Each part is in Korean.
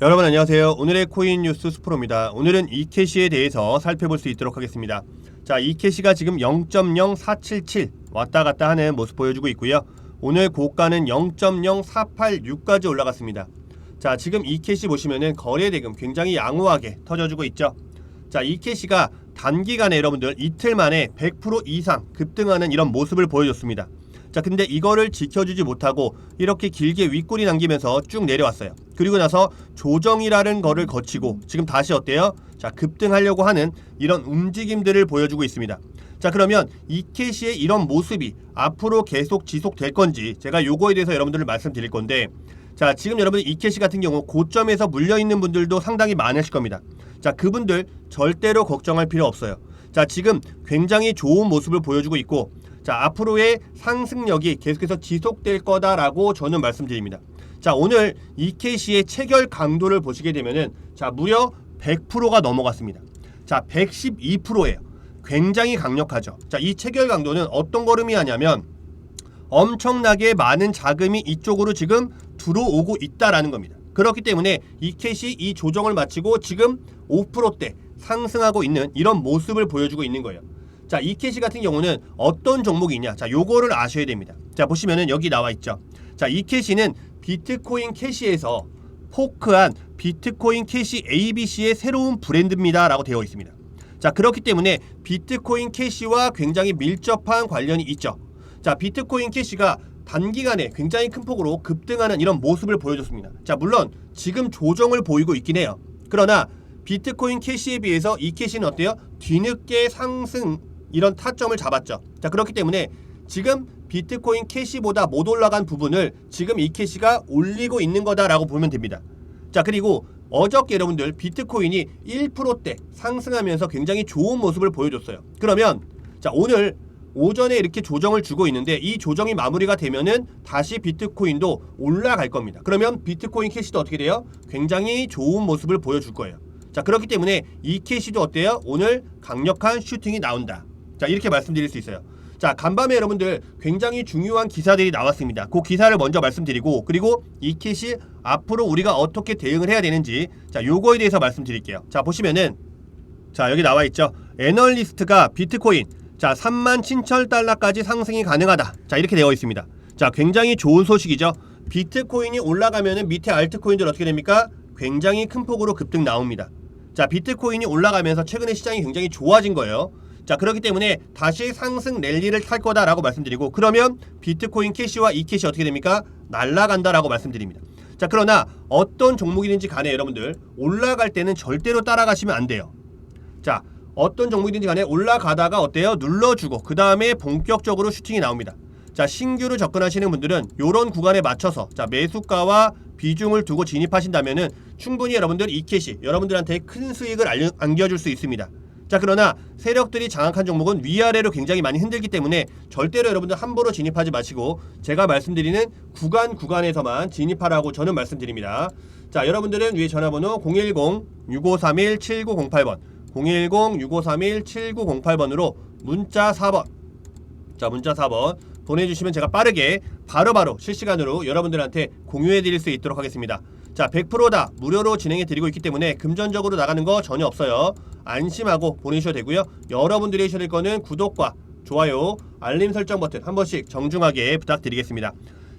여러분 안녕하세요. 오늘의 코인 뉴스 스프로입니다. 오늘은 이캐시에 대해서 살펴볼 수 있도록 하겠습니다. 자, 이캐시가 지금 0.0477 왔다 갔다 하는 모습 보여주고 있고요. 오늘 고가는 0.0486까지 올라갔습니다. 자, 지금 이캐시 보시면은 거래 대금 굉장히 양호하게 터져주고 있죠. 자, 이캐시가 단기간에 여러분들 이틀 만에 100% 이상 급등하는 이런 모습을 보여줬습니다. 자, 근데 이거를 지켜주지 못하고 이렇게 길게 윗골이 남기면서 쭉 내려왔어요. 그리고 나서 조정이라는 거를 거치고 지금 다시 어때요? 자, 급등하려고 하는 이런 움직임들을 보여주고 있습니다. 자, 그러면 이캐시의 이런 모습이 앞으로 계속 지속될 건지 제가 요거에 대해서 여러분들을 말씀드릴 건데 자, 지금 여러분 이캐시 같은 경우 고점에서 물려 있는 분들도 상당히 많으실 겁니다. 자, 그분들 절대로 걱정할 필요 없어요. 자, 지금 굉장히 좋은 모습을 보여주고 있고 자, 앞으로의 상승력이 계속해서 지속될 거다라고 저는 말씀드립니다. 자, 오늘 이캐시의 체결 강도를 보시게 되면은 자, 무려 100%가 넘어갔습니다. 자, 112%예요. 굉장히 강력하죠. 자, 이 체결 강도는 어떤 걸음이 하냐면 엄청나게 많은 자금이 이쪽으로 지금 들어오고 있다라는 겁니다. 그렇기 때문에 이캐시 이 조정을 마치고 지금 5%대 상승하고 있는 이런 모습을 보여주고 있는 거예요. 자, 이 캐시 같은 경우는 어떤 종목이 있냐? 자, 요거를 아셔야 됩니다. 자, 보시면은 여기 나와 있죠. 자, 이 캐시는 비트코인 캐시에서 포크한 비트코인 캐시 ABC의 새로운 브랜드입니다라고 되어 있습니다. 자, 그렇기 때문에 비트코인 캐시와 굉장히 밀접한 관련이 있죠. 자, 비트코인 캐시가 단기간에 굉장히 큰 폭으로 급등하는 이런 모습을 보여줬습니다. 자, 물론 지금 조정을 보이고 있긴 해요. 그러나 비트코인 캐시에 비해서 이 캐시는 어때요? 뒤늦게 상승 이런 타점을 잡았죠. 자, 그렇기 때문에 지금 비트코인 캐시보다 못 올라간 부분을 지금 이 캐시가 올리고 있는 거다라고 보면 됩니다. 자, 그리고 어저께 여러분들 비트코인이 1%대 상승하면서 굉장히 좋은 모습을 보여줬어요. 그러면 자, 오늘 오전에 이렇게 조정을 주고 있는데 이 조정이 마무리가 되면은 다시 비트코인도 올라갈 겁니다. 그러면 비트코인 캐시도 어떻게 돼요? 굉장히 좋은 모습을 보여줄 거예요. 자, 그렇기 때문에 이 캐시도 어때요? 오늘 강력한 슈팅이 나온다. 자, 이렇게 말씀드릴 수 있어요. 자, 간밤에 여러분들 굉장히 중요한 기사들이 나왔습니다. 그 기사를 먼저 말씀드리고 그리고 이 킷이 앞으로 우리가 어떻게 대응을 해야 되는지 자, 요거에 대해서 말씀드릴게요. 자, 보시면은 자, 여기 나와 있죠. 애널리스트가 비트코인 자, 3만 7천 달러까지 상승이 가능하다. 자, 이렇게 되어 있습니다. 자, 굉장히 좋은 소식이죠. 비트코인이 올라가면은 밑에 알트코인들 어떻게 됩니까? 굉장히 큰 폭으로 급등 나옵니다. 자, 비트코인이 올라가면서 최근에 시장이 굉장히 좋아진 거예요. 자 그렇기 때문에 다시 상승 랠리를 탈 거다라고 말씀드리고 그러면 비트코인 캐시와 이 캐시 어떻게 됩니까? 날라간다라고 말씀드립니다. 자 그러나 어떤 종목이든지 간에 여러분들 올라갈 때는 절대로 따라가시면 안 돼요. 자 어떤 종목이든지 간에 올라가다가 어때요? 눌러주고 그 다음에 본격적으로 슈팅이 나옵니다. 자 신규로 접근하시는 분들은 이런 구간에 맞춰서 자 매수가와 비중을 두고 진입하신다면은 충분히 여러분들 이 캐시 여러분들한테 큰 수익을 안겨줄 수 있습니다. 자 그러나 세력들이 장악한 종목은 위아래로 굉장히 많이 흔들기 때문에 절대로 여러분들 함부로 진입하지 마시고 제가 말씀드리는 구간 구간에서만 진입하라고 저는 말씀드립니다. 자 여러분들은 위에 전화번호 010-6531-7908번 010-6531-7908번으로 문자 4번 자 문자 4번 보내주시면 제가 빠르게 바로바로 실시간으로 여러분들한테 공유해 드릴 수 있도록 하겠습니다. 자 100%다 무료로 진행해 드리고 있기 때문에 금전적으로 나가는 거 전혀 없어요. 안심하고 보내주셔도 되고요. 여러분들이 하셔야 될 거는 구독과 좋아요, 알림 설정 버튼 한 번씩 정중하게 부탁드리겠습니다.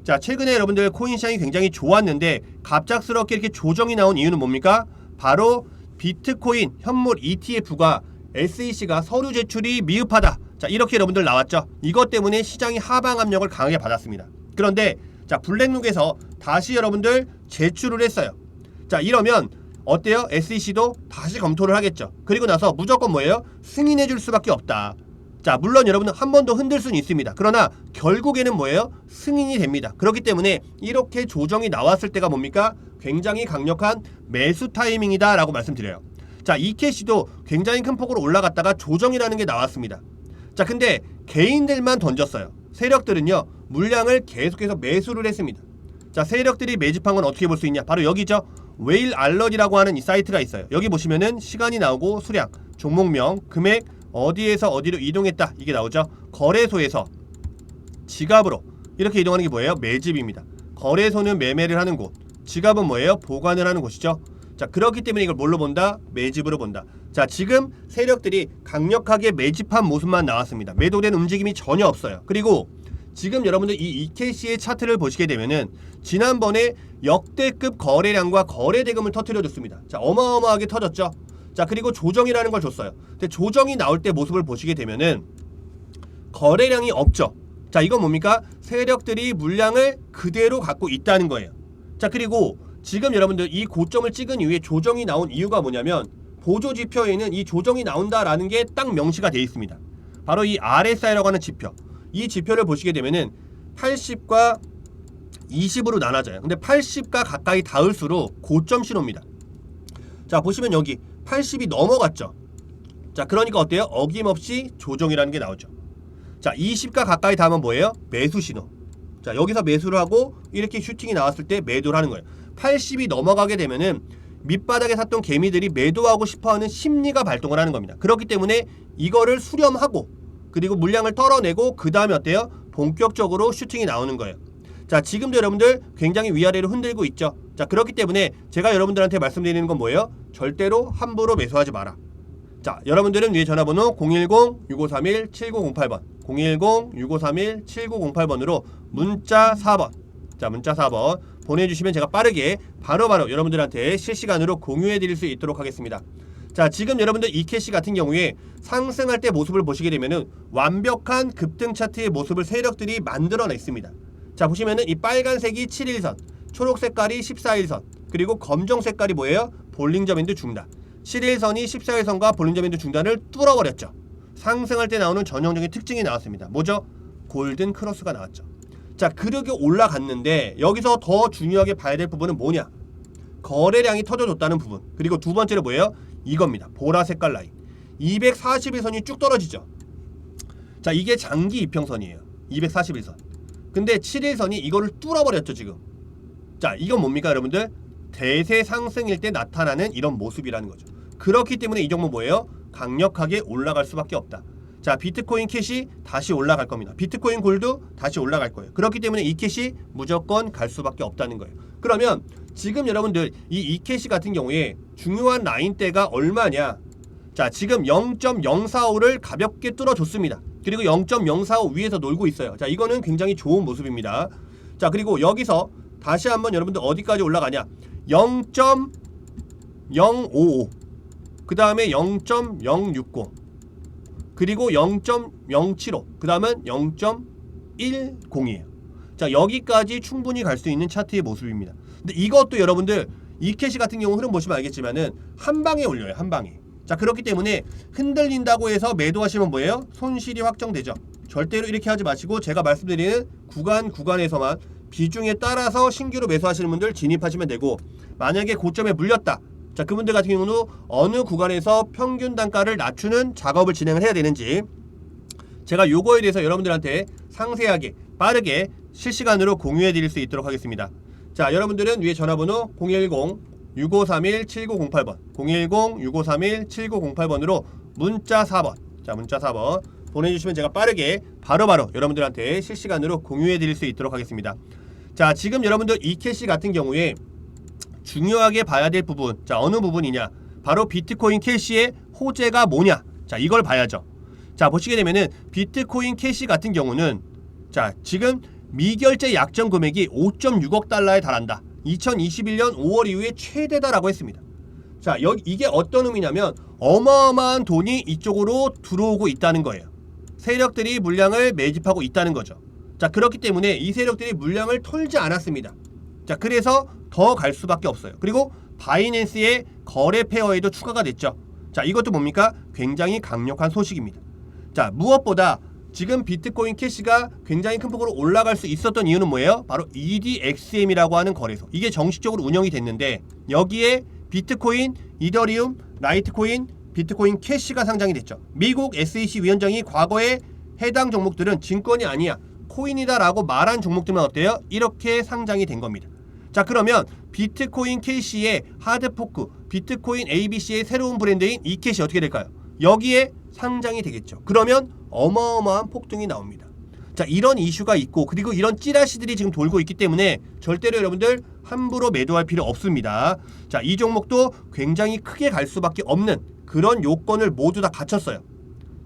자 최근에 여러분들 코인 시장이 굉장히 좋았는데 갑작스럽게 이렇게 조정이 나온 이유는 뭡니까? 바로 비트코인 현물 ETF가 SEC가 서류 제출이 미흡하다. 자 이렇게 여러분들 나왔죠. 이것 때문에 시장이 하방 압력을 강하게 받았습니다. 그런데 자 블랙룩에서 다시 여러분들 제출을 했어요. 자 이러면 어때요? SEC도 다시 검토를 하겠죠. 그리고 나서 무조건 뭐예요? 승인해 줄 수밖에 없다. 자, 물론 여러분은 한 번 더 흔들 수는 있습니다. 그러나 결국에는 뭐예요? 승인이 됩니다. 그렇기 때문에 이렇게 조정이 나왔을 때가 뭡니까? 굉장히 강력한 매수 타이밍이다 라고 말씀드려요. 자, 이캐시도 굉장히 큰 폭으로 올라갔다가 조정이라는 게 나왔습니다. 자, 근데 개인들만 던졌어요. 세력들은요, 물량을 계속해서 매수를 했습니다. 자, 세력들이 매집한 건 어떻게 볼 수 있냐? 바로 여기죠. 웨일 알럿이라고 하는 이 사이트가 있어요. 여기 보시면은 시간이 나오고 수량, 종목명, 금액, 어디에서 어디로 이동했다 이게 나오죠. 거래소에서 지갑으로 이렇게 이동하는 게 뭐예요? 매집입니다. 거래소는 매매를 하는 곳, 지갑은 뭐예요? 보관을 하는 곳이죠. 자, 그렇기 때문에 이걸 뭘로 본다? 매집으로 본다. 자, 지금 세력들이 강력하게 매집한 모습만 나왔습니다. 매도된 움직임이 전혀 없어요. 그리고 지금 여러분들 이 EKC의 차트를 보시게 되면은 지난번에 역대급 거래량과 거래 대금을 터뜨려 줬습니다. 자, 어마어마하게 터졌죠. 자, 그리고 조정이라는 걸 줬어요. 근데 조정이 나올 때 모습을 보시게 되면은 거래량이 없죠. 자, 이건 뭡니까? 세력들이 물량을 그대로 갖고 있다는 거예요. 자, 그리고 지금 여러분들 이 고점을 찍은 이후에 조정이 나온 이유가 뭐냐면 보조 지표에는 이 조정이 나온다라는 게 딱 명시가 되어 있습니다. 바로 이 RSI라고 하는 지표. 이 지표를 보시게 되면은 80과 20으로 나눠져요. 근데 80과 가까이 닿을수록 고점 신호입니다. 자, 보시면 여기 80이 넘어갔죠. 자, 그러니까 어때요? 어김없이 조정이라는 게 나오죠. 자, 20가 가까이 닿으면 뭐예요? 매수 신호. 자, 여기서 매수를 하고 이렇게 슈팅이 나왔을 때 매도를 하는 거예요. 80이 넘어가게 되면은 밑바닥에 샀던 개미들이 매도하고 싶어하는 심리가 발동을 하는 겁니다. 그렇기 때문에 이거를 수렴하고 그리고 물량을 털어내고 그 다음에 어때요? 본격적으로 슈팅이 나오는 거예요. 자, 지금도 여러분들 굉장히 위아래로 흔들고 있죠. 자, 그렇기 때문에 제가 여러분들한테 말씀드리는 건 뭐예요? 절대로 함부로 매수하지 마라. 자, 여러분들은 위에 전화번호 010-6531-7908번, 010-6531-7908번으로 문자 4번, 자, 문자 4번 보내주시면 제가 빠르게 바로바로 여러분들한테 실시간으로 공유해 드릴 수 있도록 하겠습니다. 자, 지금 여러분들 이 캐시 같은 경우에 상승할 때 모습을 보시게 되면은 완벽한 급등 차트의 모습을 세력들이 만들어냈습니다. 자, 보시면은 이 빨간색이 7일선, 초록 색깔이 14일선, 그리고 검정 색깔이 뭐예요? 볼링점인드 중단. 7일선이 14일선과 볼링점인드 중단을 뚫어버렸죠. 상승할 때 나오는 전형적인 특징이 나왔습니다. 뭐죠? 골든 크로스가 나왔죠. 자, 그렇게 올라갔는데 여기서 더 중요하게 봐야 될 부분은 뭐냐? 거래량이 터져줬다는 부분. 그리고 두 번째로 뭐예요? 이겁니다. 보라 색깔 라인. 241선이 쭉 떨어지죠. 자, 이게 장기 이평선이에요. 241선. 근데 7일선이 이거를 뚫어버렸죠, 지금. 자, 이건 뭡니까, 여러분들? 대세 상승일 때 나타나는 이런 모습이라는 거죠. 그렇기 때문에 이 종목 뭐예요? 강력하게 올라갈 수밖에 없다. 자, 비트코인 캐시 다시 올라갈 겁니다. 비트코인 골드 다시 올라갈 거예요. 그렇기 때문에 이 캐시 무조건 갈 수밖에 없다는 거예요. 그러면 지금 여러분들 이 이 캐시 같은 경우에 중요한 라인대가 얼마냐? 자, 지금 0.045를 가볍게 뚫어줬습니다. 그리고 0.045 위에서 놀고 있어요. 자, 이거는 굉장히 좋은 모습입니다. 자, 그리고 여기서 다시 한번 여러분들 어디까지 올라가냐? 0.055. 그 다음에 0.060. 그리고 0.075. 그 다음은 0.10이에요. 자, 여기까지 충분히 갈 수 있는 차트의 모습입니다. 근데 이것도 여러분들 이캐시 같은 경우 흐름 보시면 알겠지만은 한 방에 올려요. 한 방에. 자, 그렇기 때문에 흔들린다고 해서 매도하시면 뭐예요? 손실이 확정되죠. 절대로 이렇게 하지 마시고 제가 말씀드리는 구간 구간에서만 비중에 따라서 신규로 매수하시는 분들 진입하시면 되고 만약에 고점에 물렸다. 자, 그분들 같은 경우는 어느 구간에서 평균 단가를 낮추는 작업을 진행을 해야 되는지 제가 요거에 대해서 여러분들한테 상세하게 빠르게 실시간으로 공유해 드릴 수 있도록 하겠습니다. 자, 여러분들은 위에 전화번호 010-6531-7908번, 010-6531-7908번으로 문자 4번, 자, 문자 4번 보내주시면 제가 빠르게 바로바로 여러분들한테 실시간으로 공유해 드릴 수 있도록 하겠습니다. 자, 지금 여러분들 이캐시 같은 경우에 중요하게 봐야 될 부분, 자, 어느 부분이냐? 바로 비트코인 캐시의 호재가 뭐냐? 자, 이걸 봐야죠. 자, 보시게 되면은 비트코인 캐시 같은 경우는 자, 지금 미결제 약정 금액이 5.6억 달러에 달한다. 2021년 5월 이후에 최대다라고 했습니다. 자, 여기 이게 어떤 의미냐면 어마어마한 돈이 이쪽으로 들어오고 있다는 거예요. 세력들이 물량을 매집하고 있다는 거죠. 자, 그렇기 때문에 이 세력들이 물량을 털지 않았습니다. 자, 그래서 더 갈 수밖에 없어요. 그리고 바이낸스의 거래 페어에도 추가가 됐죠. 자, 이것도 뭡니까? 굉장히 강력한 소식입니다. 자, 무엇보다 지금 비트코인 캐시가 굉장히 큰 폭으로 올라갈 수 있었던 이유는 뭐예요? 바로 EDXM이라고 하는 거래소. 이게 정식적으로 운영이 됐는데 여기에 비트코인, 이더리움, 라이트코인, 비트코인 캐시가 상장이 됐죠. 미국 SEC 위원장이 과거에 해당 종목들은 증권이 아니야. 코인이다라고 말한 종목들만 어때요? 이렇게 상장이 된 겁니다. 자 그러면 비트코인 캐시의 하드포크, 비트코인 ABC의 새로운 브랜드인 이캐시 어떻게 될까요? 여기에 상장이 되겠죠. 그러면 어마어마한 폭등이 나옵니다. 자 이런 이슈가 있고 그리고 이런 찌라시들이 지금 돌고 있기 때문에 절대로 여러분들 함부로 매도할 필요 없습니다. 자, 이 종목도 굉장히 크게 갈 수밖에 없는 그런 요건을 모두 다 갖췄어요.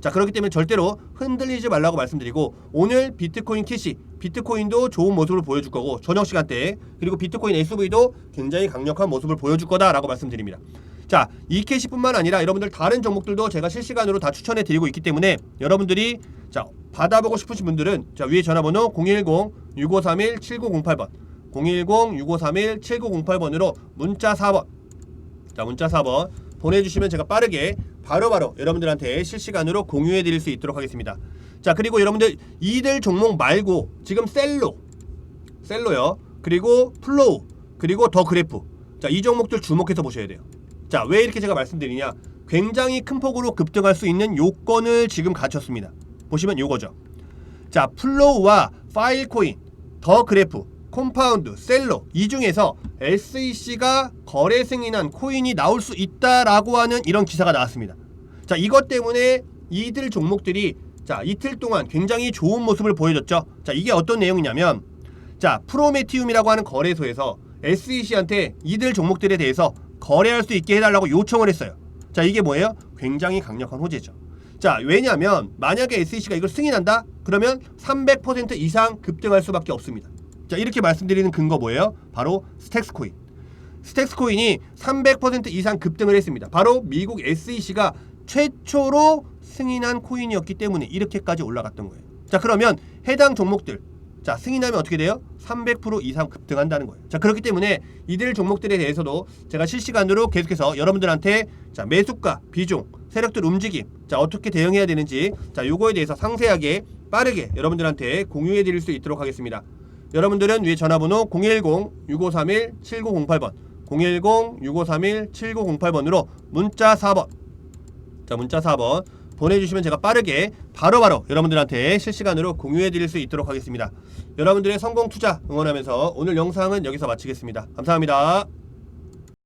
자, 그렇기 때문에 절대로 흔들리지 말라고 말씀드리고 오늘 비트코인 캐시, 비트코인도 좋은 모습을 보여줄 거고 저녁 시간대 그리고 비트코인 SV도 굉장히 강력한 모습을 보여줄 거다라고 말씀드립니다. 자, 이 캐시뿐만 아니라 여러분들 다른 종목들도 제가 실시간으로 다 추천해 드리고 있기 때문에 여러분들이 자, 받아보고 싶으신 분들은 자, 위에 전화번호 010-6531-7908번 010-6531-7908번으로 문자 4번 자, 문자 4번 보내주시면 제가 빠르게 바로바로 여러분들한테 실시간으로 공유해 드릴 수 있도록 하겠습니다. 자, 그리고 여러분들 이들 종목 말고 지금 셀로, 셀로요. 그리고 플로우, 그리고 더 그래프. 자, 이 종목들 주목해서 보셔야 돼요. 자, 왜 이렇게 제가 말씀드리냐? 굉장히 큰 폭으로 급등할 수 있는 요건을 지금 갖췄습니다. 보시면 요거죠. 자, 플로우와 파일 코인, 더 그래프, 콤파운드, 셀로 이 중에서 SEC가 거래 승인한 코인이 나올 수 있다라고 하는 이런 기사가 나왔습니다. 자, 이것 때문에 이들 종목들이 자, 이틀 동안 굉장히 좋은 모습을 보여줬죠. 자, 이게 어떤 내용이냐면 자, 프로메티움이라고 하는 거래소에서 SEC한테 이들 종목들에 대해서 거래할 수 있게 해달라고 요청을 했어요. 자, 이게 뭐예요? 굉장히 강력한 호재죠. 자, 왜냐하면 만약에 SEC가 이걸 승인한다? 그러면 300% 이상 급등할 수밖에 없습니다. 자, 이렇게 말씀드리는 근거 뭐예요? 바로 스택스 코인. 스택스 코인이 300% 이상 급등을 했습니다. 바로 미국 SEC가 최초로 승인한 코인이었기 때문에 이렇게까지 올라갔던 거예요. 자, 그러면 해당 종목들 자, 승인하면 어떻게 돼요? 300% 이상 급등한다는 거예요. 자, 그렇기 때문에 이들 종목들에 대해서도 제가 실시간으로 계속해서 여러분들한테 자, 매수가, 비중, 세력들 움직임, 자, 어떻게 대응해야 되는지 자, 요거에 대해서 상세하게 빠르게 여러분들한테 공유해 드릴 수 있도록 하겠습니다. 여러분들은 위에 전화번호 010-6531-7908번 010-6531-7908번으로 문자 4번 자 문자 4번 보내주시면 제가 빠르게 바로 바로 여러분들한테 실시간으로 공유해 드릴 수 있도록 하겠습니다. 여러분들의 성공 투자 응원하면서 오늘 영상은 여기서 마치겠습니다. 감사합니다.